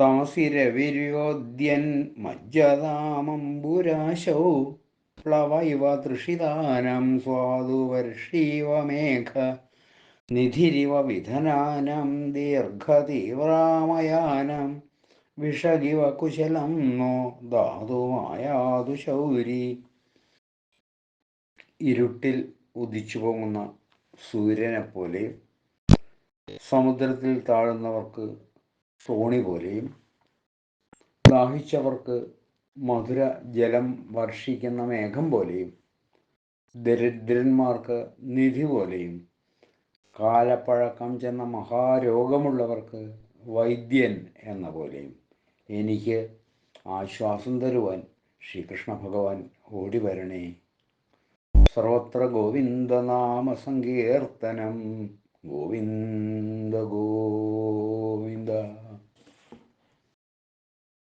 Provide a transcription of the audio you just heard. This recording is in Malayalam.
താസിരവിര്യോദ്യൻ മജ്ജതാമംബുരാശൗ പ്ലവൈവ തൃഷിതാനം സ്വാദുവർഷീവമേഘ നിധിരിവ വിധനാനം ദീർഘതീവ്രാമയാനം വിഷകിവ കുശലം നോ ധാതുമായാതു ശൗരി. ഇരുട്ടിൽ ഉദിച്ചു പൊങ്ങുന്ന സൂര്യനെപ്പോലെ സമുദ്രത്തിൽ താഴുന്നവർക്ക് തോണി പോലെയും ദാഹിച്ചവർക്ക് മധുര ജലം വർഷിക്കുന്ന മേഘം പോലെയും ദരിദ്രന്മാർക്ക് നിധി പോലെയും കാലപ്പഴക്കം ചെന്ന മഹാരോഗമുള്ളവർക്ക് വൈദ്യൻ എന്ന പോലെയും എനിക്ക് ആശ്വാസം തരുവാൻ ശ്രീകൃഷ്ണ ഭഗവാൻ ഓടി വരണേ സർവത്ര ഗോവിന്ദനാമ സങ്കീർത്തനം. ഗോവിന്ദ ഗോവിന്ദ